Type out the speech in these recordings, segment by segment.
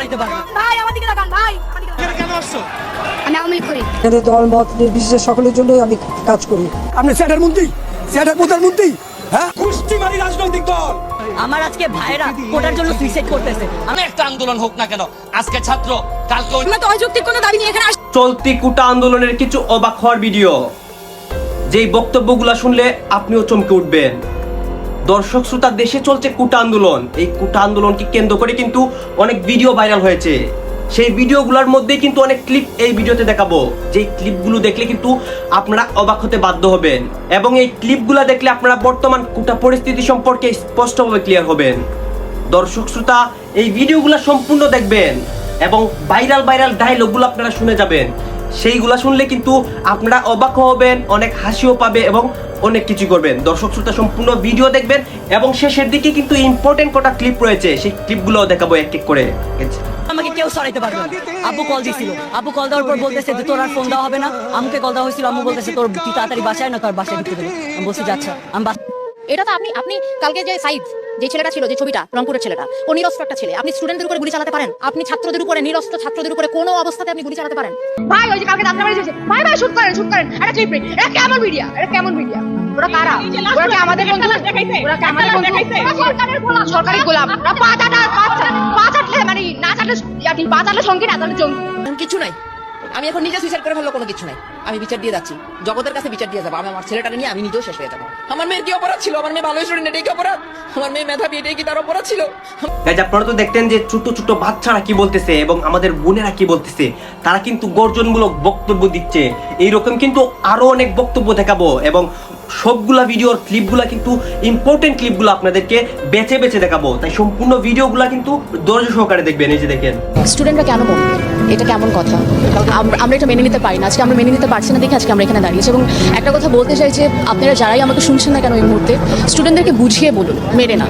সরাইতে পারবে ভাই আমার দিকে তাকান ভাই আমার দিকে আমি আওয়ামী করি। দল মত নির্বিশেষে সকলের জন্যই আমি কাজ করি। আপনি স্যাটের মন্ত্রী? স্যাটের প্রধানমন্ত্রী হ্যাঁ? কুষ্টি রাজনৈতিক দল। আমার আজকে ভাইরা কোটার জন্য সুইসাইড করতেছে। আমি একটা আন্দোলন হোক না কেন আজকে ছাত্র কালকে আমরা তো অযৌক্তিক কোনো দাবি নিয়ে এখানে চলতি কুটা আন্দোলনের কিছু অবাক হওয়ার ভিডিও। যেই বক্তব্যগুলো শুনলে আপনিও চমকে উঠবেন। দর্শক শ্রোতা, দেশে চলছে কুটা আন্দোলন। এই কুটা আন্দোলনকে কেন্দ্র করে কিন্তু অনেক ভিডিও ভাইরাল হয়েছে। সেই ভিডিওগুলোর মধ্যে কিন্তু অনেক ক্লিপ এই ভিডিওতে দেখাবো। যেই ক্লিপগুলো দেখলে কিন্তু আপনারা অবাক হতে বাধ্য হবেন এবং এই ক্লিপগুলো দেখলে আপনারা বর্তমান কুটা পরিস্থিতি সম্পর্কে স্পষ্টভাবে ক্লিয়ার হবেন। দর্শক শ্রোতা, এই ভিডিওগুলো সম্পূর্ণ দেখবেন এবং ভাইরাল ভাইরাল ডায়লগগুলো আপনারা শুনে যাবেন। সেইগুলা শুনলে কিন্তু আপনারা অবাক হবেন অনেক হাসিও পাবে এবং অনেক কিছু করবেন। দর্শক শ্রোতা সম্পূর্ণ ভিডিও দেখবেন এবং শেষের দিকে কিন্তু ইম্পর্টেন্ট কটা ক্লিপ রয়েছে সেই ক্লিপগুলো দেখাবো এক এক করে। আমাকে কেউ সরাইতে পারবে না। আব্বু কল দিছিল। আব্বু কল দেওয়ার পর বলতেছে যে তোর আর ফোন দেওয়া হবে না। আমাকে কল দেওয়া হয়েছিল। আম্মু বলতেছে তোর তুই তাড়াতাড়ি বাসায় না তোর বাসায় ঢুকতে দেবে আমি বলছি যে আচ্ছা আমি এটা তো আপনি আপনি কালকে যে সাইদ যে ছেলেটা ছিল যে ছবিটা রংপুরের ছেলেটা ও নিরস্ত্র একটা ছেলে। আপনি স্টুডেন্টদের উপরে গুলি চালাতে পারেন। আপনি ছাত্রদের উপরে নিরস্ত্র ছাত্রদের উপরে কোনো অবস্থাতে আপনি গুলি চালাতে পারেন। ভাই ওই যে কালকে দাঁতরা বাড়ি যাচ্ছে ভাই ভাই শুট করেন শুট করেন। এটা ক্লিপ প্রিন্ট এটা কেমন মিডিয়া এটা কেমন মিডিয়া ওরা কারা? ওরা কি আমাদের বন্ধু? ওরা কি আমাদের বন্ধু? সরকারের গোলাম। সরকারি গোলাম। ওরা পা চাটা পা চাটলে মানে না চাটলে ইয়াটি পা চাটলে সঙ্গী না চাটলে জঙ্গি। কিছু নাই। আমি এখন নিজে সুইসাইড করে ফেলল কোনো কিছু নাই। আমি বিচার দিয়ে যাচ্ছি। জগতের কাছে বিচার দিয়ে যাব। আমি আমার ছেলেটাকে নিয়ে আমি নিজেও শেষ হয়ে যাব। আমার মেয়ের কি অপরাধ ছিল? আমার মেয়ে ভালো স্টুডেন্ট, এটাই কি অপরাধ? আমার মেয়ে মেধাবী, এটাই কি তার অপরাধ ছিল? আপনারা তো দেখতেন যে ছোট ছোট বাচ্চারা কি বলতেছে এবং আমাদের বোনেরা কি বলতেছে। তারা কিন্তু গর্জনমূলক বক্তব্য দিচ্ছে। এইরকম কিন্তু আরও অনেক বক্তব্য দেখাবো এবং সবগুলা ভিডিওর ক্লিপগুলা কিন্তু ইম্পর্টেন্ট ক্লিপগুলো আপনাদেরকে বেছে বেছে দেখাবো। তাই সম্পূর্ণ ভিডিওগুলা কিন্তু ধৈর্য সহকারে দেখবেন এই যে দেখেন। স্টুডেন্টরা কেন বলবে? এটা কেমন কথা? আমরা এটা মেনে নিতে পারি না। আজকে আমরা মেনে নিতে পারছি না দেখে আজকে আমরা এখানে দাঁড়িয়েছি। এবং একটা কথা বলতে চাই যে আপনারা যারাই আমাকে শুনছেন না কেন এই মুহূর্তে স্টুডেন্টদেরকে বুঝিয়ে বলুন মেরে না।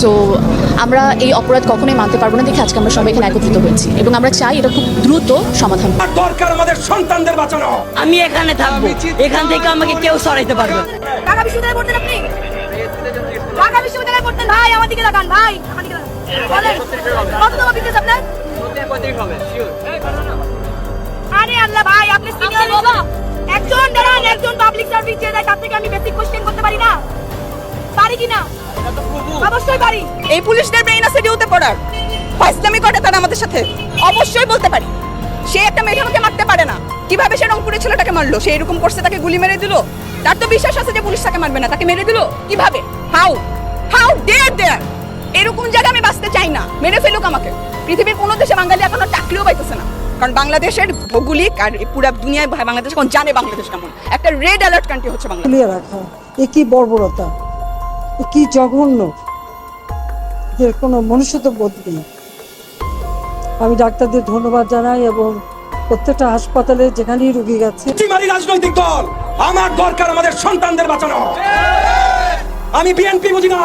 সো আমরা এই অপরাধ কখনোই মানতে পারব না দেখে আজকে আমরা সবাই এখানে একত্রিত হয়েছি। এবং আমরা চাই এটা খুব দ্রুত সমাধান। দরকার আমাদের সন্তানদের বাঁচানো। আমি এখানে থাকব। এখান থেকে আমাকে কেউ সরাইতে পারবে না। ঢাকা বিশ্ববিদ্যালয়ে পড়তেন আপনি? ঢাকা বিশ্ববিদ্যালয়ে পড়তেন। ভাই আমার দিকে ভাই। আমার দিকে তাকান। বলেন কত টাকা বিজনেস আপনার? আরে আল্লাহ ভাই আপনি সিনিয়র বাবা। একজন দাঁড়ান একজন পাবলিক সার্ভিস যে দেয় তার থেকে আমি বেসিক কোশ্চেন করতে পারি না। পারি কি না? অবশ্যই পারি। এই পুলিশদের ব্রেইন আছে ডিউতে পড়ার। ফাইসলামি করে তারা আমাদের সাথে। অবশ্যই বলতে পারি। সে একটা মেয়ে আমাকে মারতে পারে না। কীভাবে সে রংপুরের ছেলেটাকে মারলো? সে এরকম করছে, তাকে গুলি মেরে দিল। তার তো বিশ্বাস আছে যে পুলিশ তাকে মারবে না, তাকে মেরে দিল। কীভাবে? হাউ হাউ ডেয়ার দেয়ার এরকম জায়গায় আমি বাঁচতে চাই না। মেরে ফেলুক আমাকে। পৃথিবীর কোনো দেশে বাঙালি এখনও চাকরিও পাইতেছে না। কারণ বাংলাদেশের ভৌগোলিক আর পুরো দুনিয়ায় বাংলাদেশ এখন জানে বাংলাদেশ কেমন। একটা রেড অ্যালার্ট কান্ট্রি হচ্ছে বাংলাদেশ। রাখা এ কি বর্বরতা? এ কি জঘন্য? এর কোনো মনুষ্যত্ব বোধ নেই। আমি ডাক্তারদের ধন্যবাদ জানাই এবং প্রত্যেকটা হাসপাতালে যেখানেই রুগী গেছে রাজনৈতিক দল, আমার দরকার আমাদের সন্তানদের বাঁচানো। আমি বিএনপি বুঝি না,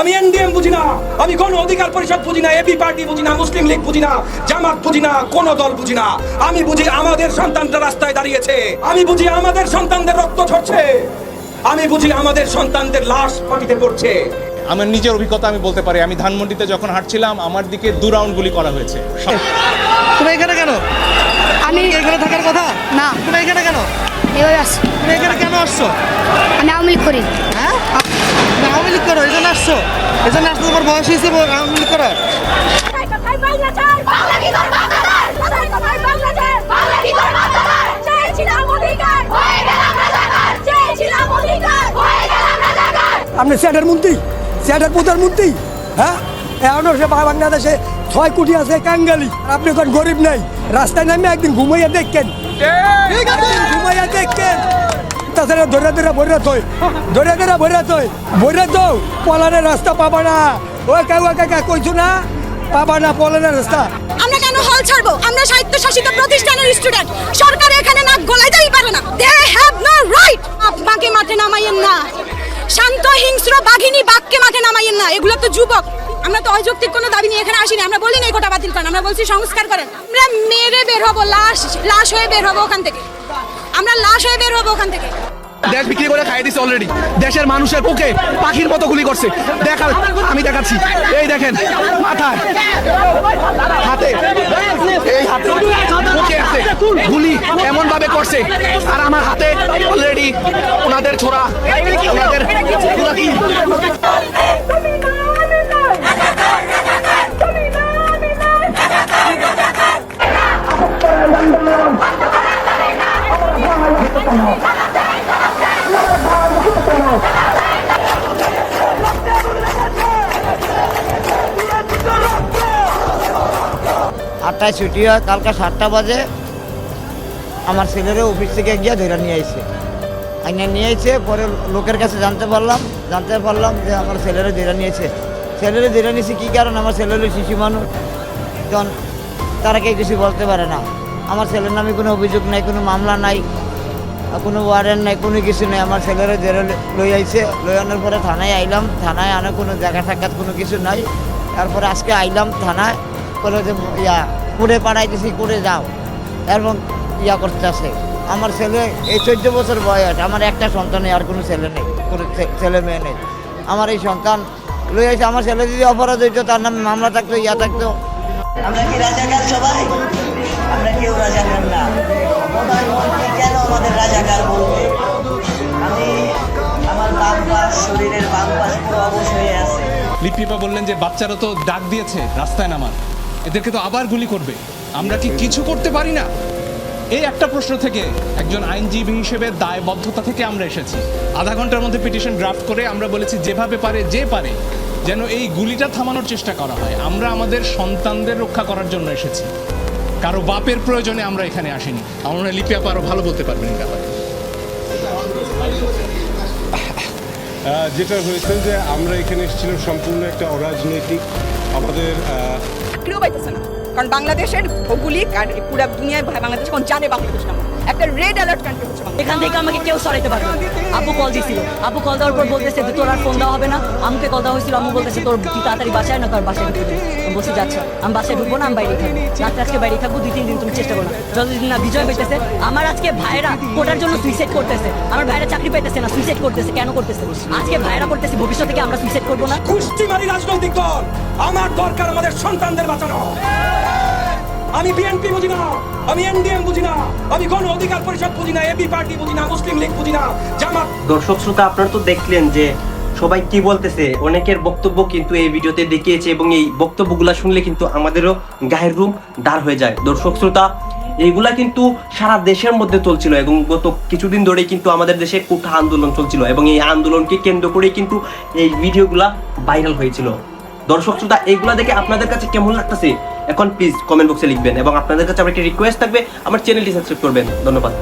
আমি এনডিএম বুঝি না, আমি কোন অধিকার পরিষদ বুঝি না এবি পার্টি বুঝি না, মুসলিম লীগ বুঝি না, জামাত বুঝি না, কোন দল বুঝি না। আমি বুঝি আমাদের সন্তানরা রাস্তায় দাঁড়িয়েছে। আমি বুঝি আমাদের সন্তানদের রক্ত ঝরছে। আমি বুঝি আমাদের সন্তানদের লাশ মাটিতে পড়ছে। আমার নিজের অভিজ্ঞতা আমি বলতে পারি। আমি ধানমন্ডিতে যখন হাঁটছিলাম আমার দিকে দু রাউন্ড গুলি করা হয়েছে। তুমি এখানে কেন? আমি এখানে থাকার কথা? না। তুমি এখানে কেন? এভাবে আসছি। তুমি এখানে কেন আসছো? আমি আওয়ামী লীগ করি। হ্যাঁ? আওয়ামী লীগ করো এই জন্য আসছো। এই জন্য আসছো তোমার বয়স হয়েছে বলে আওয়ামী লীগ করার। আপনি স্যাটের মন্ত্রী? স্যাটের প্রধানমন্ত্রী হ্যাঁ? এখনও সে বাংলাদেশে ছয় কোটি আছে কাঙ্গালি। আপনি এখন গরিব নাই। রাস্তায় নামে একদিন ঘুমাইয়া দেখেন। ঘুমাইয়া দেখেন। তাছাড়া ধরে ধরে ভরে থই। ধরে ধরে ভরে থই। ভরে তো পলানের রাস্তা পাবা না। ওই কাকা কাকা কইছো না? পাবা না পলানের রাস্তা। আমরা কেন হল ছাড়বো? আমরা সাহিত্য শাসিত প্রতিষ্ঠানের স্টুডেন্ট সরকার এখানে নাক গলাইতেই পারে না। দে হ্যাভ নো রাইট বাঘে মাঠে নামাইয়েন না। শান্ত হিংস্র বাঘিনী বাঘকে মাঠে নামাইয়েন না। এগুলো তো যুবক। আমরা তো অযৌক্তিক কোনো দাবি নিয়ে এখানে আসিনি। আমরা বলি না এই কোটা বাতিল করেন আমরা বলছি সংস্কার করেন। আমরা মেরে বের হব, লাশ লাশ হয়ে বের হব ওখান থেকে। আমরা লাশ হয়ে বের হব ওখান থেকে। দেশ বিক্রি করে খাইয়ে দিছে অলরেডি দেশের মানুষের বুকে পাখির মতো গুলি করছে। দেখা আমি দেখাচ্ছি। এই দেখেন, মাথায়। হাতে। এই হাতে। গুলি এমন ভাবে করছে। আর আমার হাতে অলরেডি ওনাদের ছোড়া, ওনাদের আটটায় ছুটি হয়, কালকে সাতটা বাজে। আমার ছেলেরও অফিস থেকে গিয়ে ধরে নিয়ে আইছে। আইনে নিয়ে আইছে, পরে লোকের কাছে জানতে পারলাম জানতে পারলাম যে আমার ছেলেরা ধরে নিয়েছে। ছেলেরা ধরে নিয়েছে কী কারণ? আমার ছেলে হলো শিশু মানুষ। তখন তারা কেউ কিছু বলতে পারে না। আমার ছেলের নামে কোনো অভিযোগ নাই, কোনো মামলা নাই কোনো ওয়ারেন্ট নাই, কোনো কিছু নেই। আমার ছেলেরা ধরে লই আইছে। লই আনার পরে থানায় আইলাম। থানায় আনা কোনো জায়গা সাক্ষাৎ কোনো কিছু নাই। তারপরে আজকে আইলাম থানায়। বলে যে, ইয়া করে পাঠাইতেছি করে যাও। এবং ইয়া করতে আছে। আমার ছেলে এই চোদ্দ বছর বয়স আমার একটা সন্তান আর কোনো ছেলে নেই কোনো ছেলে মেয়ে নেই। আমার এই সন্তান লই আছে আমার ছেলে যদি অপরাধ হইতো তার নামে মামলা থাকতো ইয়া থাকতো। আমরা কি রাজাকার সবাই? আমরা কেউ রাজাকার না। প্রধানমন্ত্রী কেন আমাদের রাজাকার বলবে? আমি আমার বাম পাশ শরীরের বাম পাশ পুরো অবশ হয়ে আছে। লিপিপা বললেন যে বাচ্চারা তো ডাক দিয়েছে রাস্তায় নামার। এদেরকে তো আবার গুলি করবে। আমরা কি কিছু করতে পারি না? এই একটা প্রশ্ন থেকে একজন আইনজীবী হিসেবে দায়বদ্ধতা থেকে আমরা এসেছি। আধা ঘণ্টার মধ্যে পিটিশন ড্রাফট করে আমরা বলেছি যেভাবে পারে যে পারে যেন এই গুলিটা থামানোর চেষ্টা করা হয়। আমরা আমাদের সন্তানদের রক্ষা করার জন্য এসেছি। কারও বাপের প্রয়োজনে আমরা এখানে আসিনি। আমার মনে লিপি আপা আরও ভালো বলতে পারবেন এই ব্যাপারে। যেটা হয়েছে যে আমরা এখানে এসেছিলাম সম্পূর্ণ একটা অরাজনৈতিক আমাদের কারণ বাংলাদেশের ভৌগোলিক আর পুরো দুনিয়ায় বাংলাদেশ এখন জানে বাংলাদেশ নাম একটা রেড অ্যালার্ট কান্ট্রি হচ্ছে বাংলাদেশ। এখান থেকে আমাকে কেউ সরাইতে পারবে না। আপু কল দিছিল। আপু কল দেওয়ার পর বলতেছে যে তোর আর ফোন দেওয়া হবে না। আমাকে কল দেওয়া হয়েছিল। আমি বলতেছে তোর তুই তাড়াতাড়ি বাসায় না তোর বাসায় ঢুকবে আমি বলছি যাচ্ছে আমি বাসায় ঢুকবো না আমি বাইরে থাকব। রাত্রে আজকে বাইরে থাকব দুই তিন দিন তুমি চেষ্টা করো না। যতদিন না বিজয় পেতেছে আমার আজকে ভাইরা কোটার জন্য সুইসাইড করতেছে। আমার ভাইরা চাকরি পাইতেছে না সুইসাইড করতেছে কেন করতেছে? আজকে ভাইরা করতেছে ভবিষ্যতে কি আমরা সুইসাইড করব না। কুষ্টিমারি রাজনৈতিক দল আমার দরকার আমাদের সন্তানদের বাঁচানো। আমি বিএনপি বুঝি না, আমি এনডিএম বুঝি না, আমি গণ অধিকার পরিষদ বুঝি না এবি পার্টি বুঝি না, মুসলিম লীগ বুঝি না, জামাত। দর্শক শ্রোতা, আপনারা তো দেখলেন যে সবাই কি বলতেছে, অনেকের বক্তব্য কিন্তু এই ভিডিওতে দেখিয়েছে এবং এই বক্তব্যগুলা শুনলে কিন্তু আমাদেরও গায়ের রুম দাঁড় হয়ে যায়। দর্শক শ্রোতা, এইগুলা কিন্তু সারা দেশের মধ্যে চলছিল এবং গত কিছুদিন ধরেই কিন্তু আমাদের দেশে কোঠা আন্দোলন চলছিল এবং এই আন্দোলনকে কেন্দ্র করেই কিন্তু এই ভিডিওগুলা ভাইরাল হয়েছিল। দর্শক শ্রোতা, এইগুলা দেখে আপনাদের কাছে কেমন লাগতেছে? এখন প্লিজ কমেন্ট বক্সে লিখবেন এবং আপনাদের কাছে আমার একটি রিকোয়েস্ট থাকবে, আমার চ্যানেলটি সাবস্ক্রাইব করবেন। ধন্যবাদ।